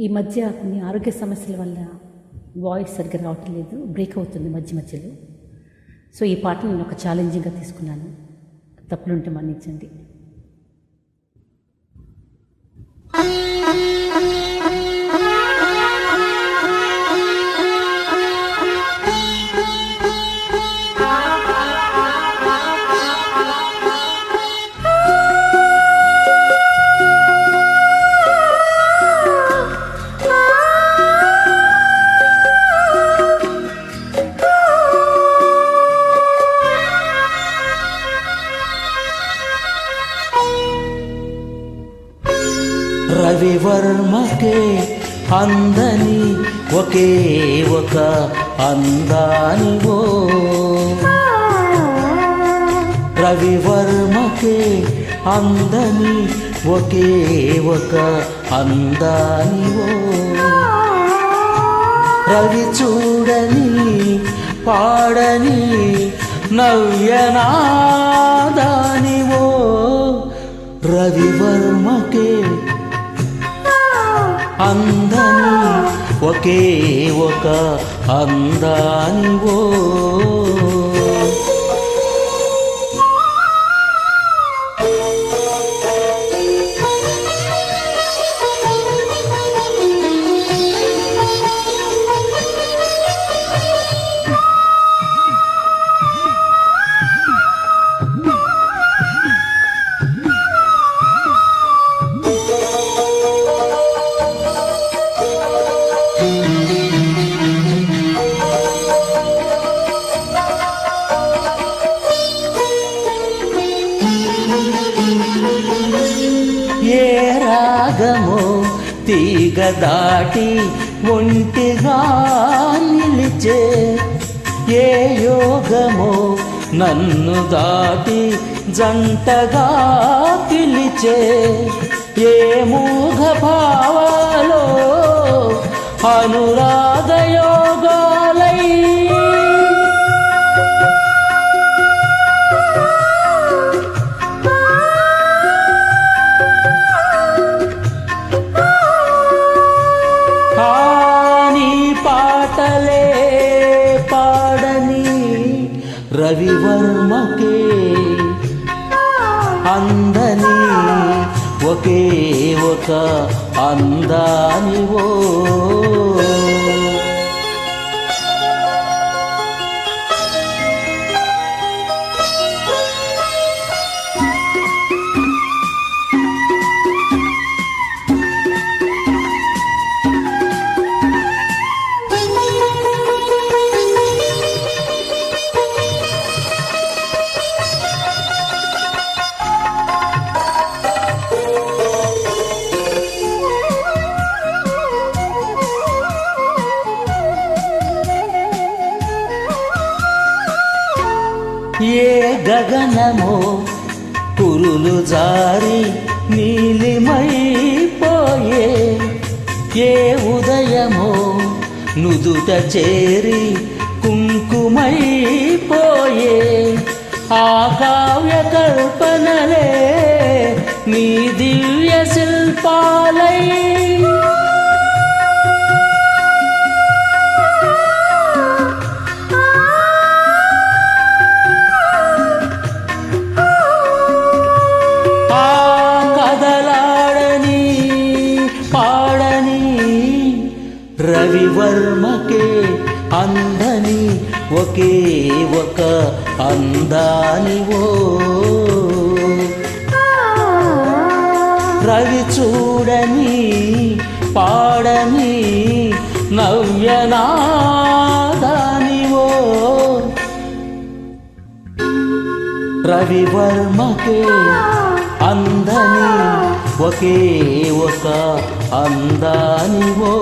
ఈ మధ్య కొన్ని ఆరోగ్య సమస్యల వల్ల వాయిస్ సరిగ్గా రావటం లేదు బ్రేక్ అవుతుంది మధ్య మధ్యలో. సో ఈ పాటను నేను ఒక ఛాలెంజింగ్గా తీసుకున్నాను. తప్పులుంటే మన్నించండి. వర్మకే అందని ఒకే ఒక అందానివో రవివర్మకే అందని ఒకే ఒక అందానివో రవి చూడని పాడని నవ్యనాదానివో రవివర్మకే ఒకే ఒక అందానివో. రాగమో తీగ దాటి ఒంటిగా నిలిచే ఏ యోగము నన్ను దాటి జంటగా పిలిచే ఏ మూఘ భావాలో అనురాగ రవివర్మకే అందని ఒకే ఒక అందానివో. ఏ గగనమో కురులు జారి నీలిమైపోయే ఏ ఉదయమో నుదుట చేరి కుంకుమైపోయే ఆ కావ్య కల్పనలే నీ దివ్య శిల్పాలై వర్మకే అందని ఒకే ఒక అందానివో రవి చూడని పాడని నవ్యనాదానివో రవివర్మకే అందని ఒకే ఒక అందానివో